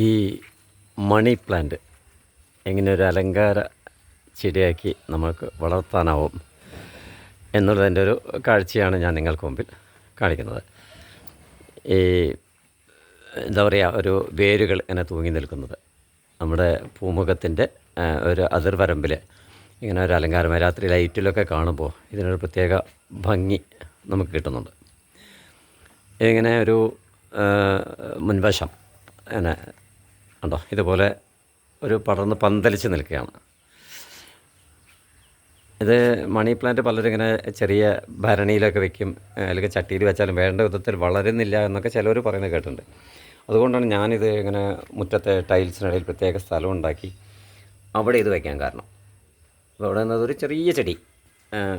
ഈ money plant എങ്ങനെ ഒരു അലങ്കാര ചെടിയാക്കി നമുക്ക് വളർത്താനാവും എന്നുള്ളതിന്റെ ഒരു കാഴ്ചയാണ് ഞാൻ നിങ്ങൾക്ക് മുമ്പിൽ കാണിക്കുന്നത്. ഈ എന്താ പറയുക ഒരു വേരുകൾ ഇങ്ങനെ തൂങ്ങി നിൽക്കുന്നത്. നമ്മുടെ പൂമുഖത്തിന്റെ ഒരു അതിർവരമ്പിൽ ഇങ്ങനെ ഒരു അലങ്കാരമായി രാത്രി ലൈറ്റിലൊക്കെ കാണുമ്പോൾ ഇതിനൊരു പ്രത്യേക ഭംഗി നമുക്ക് കിട്ടുന്നുണ്ട്. ഇതിങ്ങനെ ഒരു മുൻവശം അങ്ങനെ ഉണ്ടോ ഇതുപോലെ ഒരു പടർന്ന് പന്തലിച്ച് നിൽക്കുകയാണ്. ഇത് മണി പ്ലാന്റ് പലരും ഇങ്ങനെ ചെറിയ ഭരണിയിലൊക്കെ വെക്കും അല്ലെങ്കിൽ ചട്ടിയിൽ വെച്ചാലും വേണ്ട വിധത്തിൽ വളരുന്നില്ല എന്നൊക്കെ ചിലവർ പറയുന്നത് കേട്ടിട്ടുണ്ട്. അതുകൊണ്ടാണ് ഞാനിത് ഇങ്ങനെ മുറ്റത്തെ ടൈൽസിനിടയിൽ പ്രത്യേക സ്ഥലം ഉണ്ടാക്കി അവിടെ ഇത് വയ്ക്കാൻ കാരണം. അപ്പോൾ അവിടെ നിന്നത് ഒരു ചെറിയ ചെടി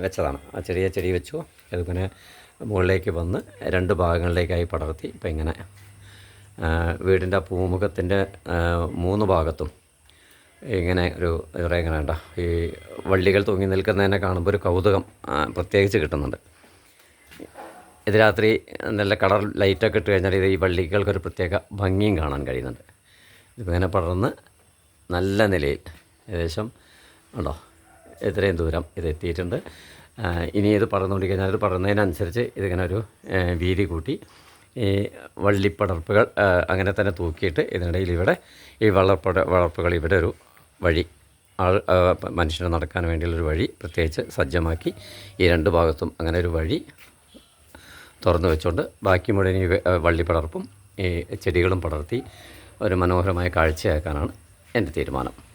വെച്ചതാണ്. ആ ചെറിയ ചെടി വെച്ചു അതിങ്ങനെ മുകളിലേക്ക് വന്ന് രണ്ട് ഭാഗങ്ങളിലേക്കായി പടർത്തി ഇപ്പം ഇങ്ങനെ വീടിന്റെ പൂമുഖത്തിന്റെ മൂന്ന് ഭാഗത്തും ഇങ്ങനെ ഒരു പറയുക ഇങ്ങനെ ഉണ്ട ഈ വള്ളികൾ തൂങ്ങി നിൽക്കുന്നതിനെ കാണുമ്പോൾ ഒരു കൗതുകം പ്രത്യേകിച്ച് കിട്ടുന്നുണ്ട്. ഇത് രാത്രി നല്ല കളർ ലൈറ്റൊക്കെ ഇട്ട് കഴിഞ്ഞാൽ ഈ വള്ളികൾക്കൊരു പ്രത്യേക ഭംഗിയും കാണാൻ കഴിയുന്നുണ്ട്. ഇതിപ്പോൾ ഇങ്ങനെ പടർന്ന് നല്ല നിലയിൽ ഏകദേശം ഉണ്ടോ ഇത്രയും ദൂരം ഇത് എത്തിയിട്ടുണ്ട്. ഇനി ഇത് പടർന്നുകൊണ്ടിരിക്കഴിഞ്ഞാൽ ഇത് പടർന്നതിനനുസരിച്ച് ഇതിങ്ങനെ ഒരു വീതി കൂട്ടി ഈ വള്ളിപ്പടർപ്പുകൾ അങ്ങനെ തന്നെ തൂക്കിയിട്ട് ഇതിനിടയിൽ ഇവിടെ ഈ വളർപ്പട വളർപ്പുകൾ ഇവിടെ ഒരു വഴി ആൾ മനുഷ്യന് നടക്കാൻ വേണ്ടിയുള്ളൊരു വഴി പ്രത്യേകിച്ച് സജ്ജമാക്കി ഈ രണ്ട് ഭാഗത്തും അങ്ങനെ ഒരു വഴി തുറന്നു വെച്ചുകൊണ്ട് ബാക്കി മുഴുവൻ ഈ വള്ളിപ്പടർപ്പും വള്ളി പടർപ്പും ഈ ചെടികളും പടർത്തി ഒരു മനോഹരമായ കാഴ്ചയാക്കാനാണ് എന്റെ തീരുമാനം.